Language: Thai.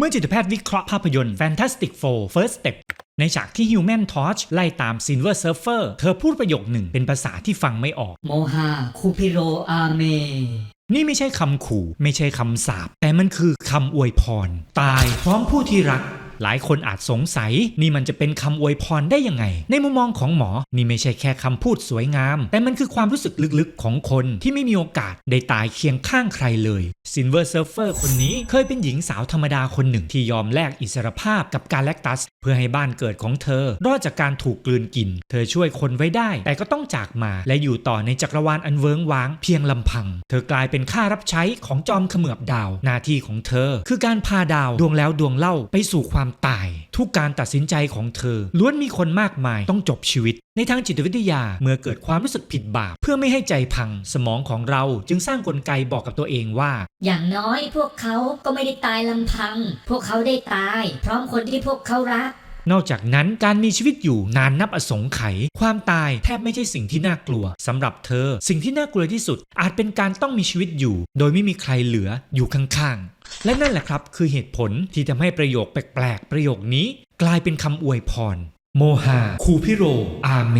เมื่อจิตแพทย์วิเคราะห์ภาพยนตร์ Fantastic Four First Step ในฉากที่ Human Torch ไล่ตาม Silver Surfer เธอพูดประโยคหนึ่งเป็นภาษาที่ฟังไม่ออก โมฮาคูพิโรอาเม นี่ไม่ใช่คำขู่ ไม่ใช่คำสาปแต่มันคือคำอวยพร ตายพร้อมผู้ที่รัก หลายคนอาจสงสัย นี่มันจะเป็นคำอวยพรได้ยังไง ในมุมมองของหมอ นี่ไม่ใช่แค่คำพูดสวยงาม แต่มันคือความรู้สึกลึกๆ ของคนที่ไม่มีโอกาสได้ตายเคียงข้างใครเลยซินเวอร์เซิร์ฟเฟอร์คนนี้เคยเป็นหญิงสาวธรรมดาคนหนึ่งที่ยอมแลกอิสรภาพกับการแลกตัสเพื่อให้บ้านเกิดของเธอ รอดจากการถูกกลืนกิน เธอช่วยคนไว้ได้ แต่ก็ต้องจากมา และอยู่ต่อในจักรวาลอันเวิงว้างเพียงลำพัง เธอกลายเป็นข้ารับใช้ของจอมเขมือบดาว หน้าที่ของเธอ คือการพาดาวดวงแล้วดวงเล่าไปสู่ความตาย ทุกการตัดสินใจของเธอ ล้วนมีคนมากมายต้องจบชีวิต ในทางจิตวิทยาเมื่อเกิดความรู้สึกผิดบาป เพื่อไม่ให้ใจพัง สมองของเราจึงสร้างกลไกบอกกับตัวเองว่า อย่างน้อยพวกเขาก็ไม่ได้ตายลำพัง พวกเขาได้ตาย พร้อมคนที่พวกเขารักนอกจากนั้นการมีชีวิตอยู่นานนับอสงไขยความตายแทบไม่ใช่สิ่งที่น่ากลัวสำหรับเธอ สิ่งที่น่ากลัวที่สุด อาจเป็นการต้องมีชีวิตอยู่ โดยไม่มีใครเหลืออยู่ข้างๆ และนั่นแหละครับคือเหตุผลที่ทำให้ประโยคแปลกๆ ประโยคนี้ กลายเป็นคำอวยพร โมหาคูพิโร อาเม